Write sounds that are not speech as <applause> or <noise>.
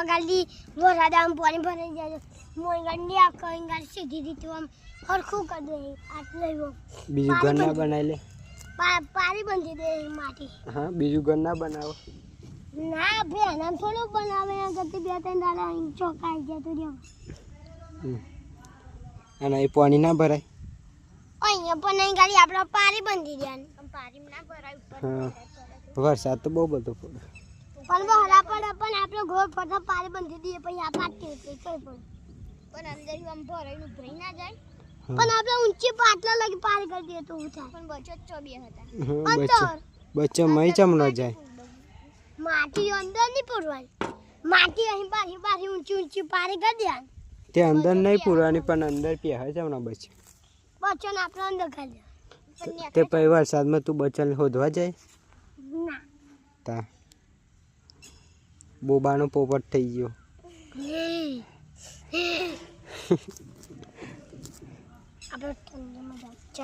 ગાડી વરાદામાં પાણી ભરાઈ જાય મોઈ ગાડી આખો ગાડી સીધી રીતે આમ હરખું કરી દે આટલે બીજું ઘર ના બનાવી લે. પારી બંધી દે માટી. હા બીજું ઘર ના બનાવો. ના બેન આમ થોડું બનાવે ગતિ બે ત્રણ દાડા અહીં ચોકાઈ જાય તો રહ્યો. અને એ પાણી ના ભરાય? અહીંયા પણ અહીં ગાડી આપણે પારી બંધી દે પારી ના ભરાય ઉપર વરસાદ તો બહુ બધો પડે. પણ બહાર પડે પણ આપણે ઘોર ફરતા પારી બાંધી દઈએ પછી આ પાટી કઈ પણ. પણ અંદર આમ ભરાઈને ઉભરાઈ ના જાય. પણ આપણે ઊંચી પાટલા લગી પાર કરી દઈએ તો થાય. પણ બચત ચો બે હતા. અંદર બચ્ચો. મય ચમ ન જાય. માટી અંદર નહીં પૂરવાની. માટી અહીં બારી બારી ઊંચી ઊંચી પારી કરી દે તે અંદર નહીં પૂરવાની પણ અંદર પહેરે છે હમણાં બચ્ચો. બચ્ચો આપણે અંદર કરી તે પછી વરસાદમાં તું બચ્ચાને શોધવા જાય? ના. તા. બોબાનો પોપટ થઈ ગયો. <laughs> આપણે